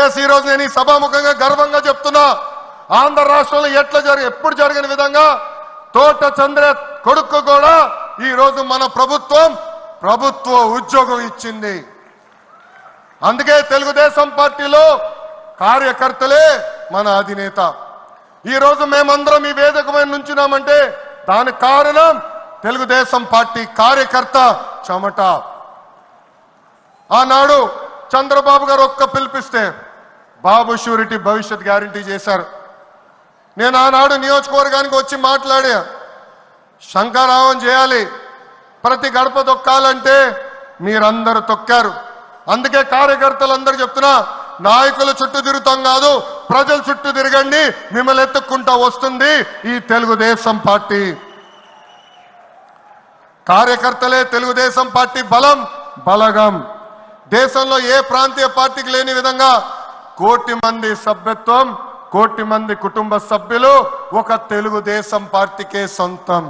Yes ఈ రోజు నేను ఈ సభాముఖంగా గర్వంగా చెప్తున్నా. ఆంధ్ర రాష్ట్రంలో ఎట్లా జరిగి ఎప్పుడు జరిగిన విధంగా తోట చంద్ర కొడుకు కూడా ఈ రోజు మన ప్రభుత్వం ప్రభుత్వ ఉద్యోగం ఇచ్చింది. అందుకే తెలుగుదేశం పార్టీలో కార్యకర్తలే మన అధినేత. ఈ రోజు మేమందరం ఈ వేదిక మీద నుంచున్నామంటే దానికి కారణం తెలుగుదేశం పార్టీ కార్యకర్త చెమట. ఆనాడు చంద్రబాబు గారు ఒక్క పిలిపిస్తే బాబు షూరిటీ భవిష్యత్ గ్యారంటీ చేశారు. నేను ఆనాడు నియోజకవర్గానికి వచ్చి మాట్లాడే శంకరావం చేయాలి. ప్రతి గడప తొక్కాలంటే మీరందరూ తొక్కారు. అందుకే కార్యకర్తలందరూ చెప్తున్నా నాయకుల చుట్టూ తిరుగుతాం కాదు ప్రజల చుట్టూ తిరగండి మిమ్మల్ని ఎత్తుక్కుంటా వస్తుంది ఈ తెలుగుదేశం పార్టీ. కార్యకర్తలే తెలుగుదేశం పార్టీ బలం బలగం. దేశంలో ఏ ప్రాంతీయ పార్టీకి లేని విధంగా కోటి మంది సభ్యత్వం కోటి మంది కుటుంబ సభ్యులు ఒక తెలుగుదేశం పార్టీకే సొంతం.